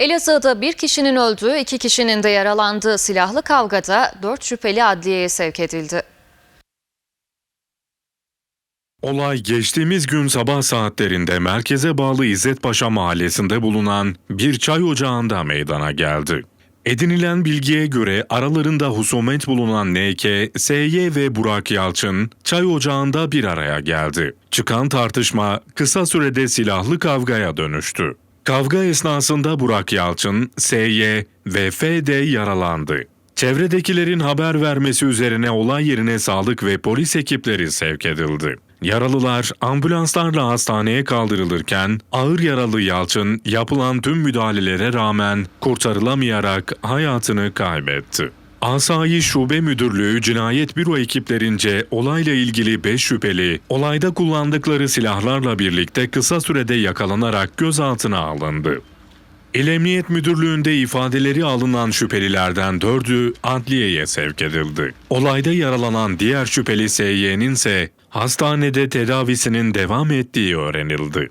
Elazığ'da bir kişinin öldüğü, iki kişinin de yaralandığı silahlı kavgada dört şüpheli adliyeye sevk edildi. Olay geçtiğimiz gün sabah saatlerinde merkeze bağlı İzzetpaşa mahallesinde bulunan bir çay ocağında meydana geldi. Edinilen bilgiye göre aralarında husumet bulunan NK, SY ve Burak Yalçın çay ocağında bir araya geldi. Çıkan tartışma kısa sürede silahlı kavgaya dönüştü. Kavga esnasında Burak Yalçın, SY ve FD yaralandı. Çevredekilerin haber vermesi üzerine olay yerine sağlık ve polis ekipleri sevk edildi. Yaralılar ambulanslarla hastaneye kaldırılırken ağır yaralı Yalçın yapılan tüm müdahalelere rağmen kurtarılamayarak hayatını kaybetti. Asayi Şube Müdürlüğü Cinayet Büro ekiplerince olayla ilgili 5 şüpheli olayda kullandıkları silahlarla birlikte kısa sürede yakalanarak gözaltına alındı. İl Emniyet Müdürlüğü'nde ifadeleri alınan şüphelilerden dördü adliyeye sevk edildi. Olayda yaralanan diğer şüpheli SY'nin ise hastanede tedavisinin devam ettiği öğrenildi.